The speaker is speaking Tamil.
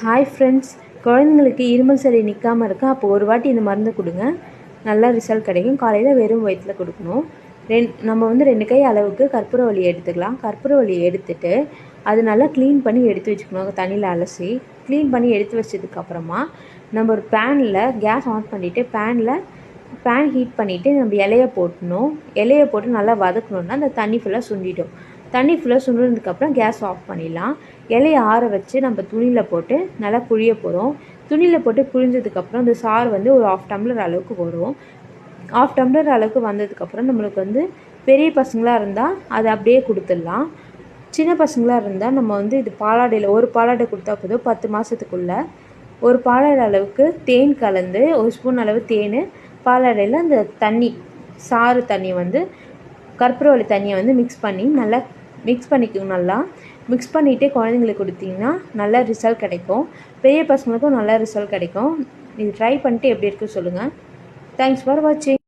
ஹாய் ஃப்ரெண்ட்ஸ் குழந்தைங்களுக்கு இருமல் சளி நிற்காமல் இருக்கா அப்போ ஒரு வாட்டி இந்த மருந்து கொடுங்க. நல்லா ரிசல்ட் கிடைக்கும். காலையில் வெறும் வயிற்றில் கொடுக்கணும். ரெண் நம்ம வந்து ரெண்டு கை அளவுக்கு கற்பூரவள்ளி எடுத்துக்கலாம். கற்பூரவள்ளி எடுத்துட்டு அது நல்லா க்ளீன் பண்ணி எடுத்து வச்சுக்கணும். தண்ணியில் அலசி க்ளீன் பண்ணி எடுத்து வச்சதுக்கப்புறமா நம்ம ஒரு பேனில் கேஸ் ஆன் பண்ணிவிட்டு பேனில் பேன் ஹீட் பண்ணிவிட்டு நம்ம இலையை போட்டணும். இலையை போட்டு நல்லா வதக்கணுன்னா அந்த தண்ணி ஃபுல்லாக சுண்டிடும். தண்ணி ஃபுல்லாக சுண்டுனதுக்கப்புறம் கேஸ் ஆஃப் பண்ணிடலாம். இலைய ஆற வச்சு நம்ம துணியில் போட்டு நல்லா புழிய போகிறோம் துணியில் போட்டு புழிஞ்சதுக்கப்புறம் அந்த சாறு வந்து ஒரு ஆஃப் டம்ளர் அளவுக்கு வரும். ஆஃப் டம்ளர் அளவுக்கு வந்ததுக்கப்புறம் நம்மளுக்கு வந்து பெரிய பசங்களாக இருந்தால் அதை அப்படியே கொடுத்துடலாம். சின்ன பசங்களாக இருந்தால் நம்ம வந்து இது பாலாடையில் ஒரு பாலாடை கொடுத்தா போதும் பத்து மாதத்துக்குள்ளே ஒரு பாலாடை அளவுக்கு தேன் கலந்து ஒரு ஸ்பூன் அளவு தேன் பாலாடையில் அந்த தண்ணி சாறு தண்ணி வந்து கற்பூரவள்ளி தண்ணியை வந்து மிக்ஸ் பண்ணி நல்லா மிக்ஸ் பண்ணிக்கணும் நல்லா. மிக்ஸ் பண்ணிகிட்டே குழந்தைங்களுக்கு கொடுத்தீங்கன்னா நல்ல ரிசல்ட் கிடைக்கும். பெரிய பசங்களுக்கும் நல்ல ரிசல்ட் கிடைக்கும். இது ட்ரை பண்ணிட்டு எப்படி இருக்குன்னு சொல்லுங்கள் தேங்க்ஸ் ஃபார் வாட்சிங்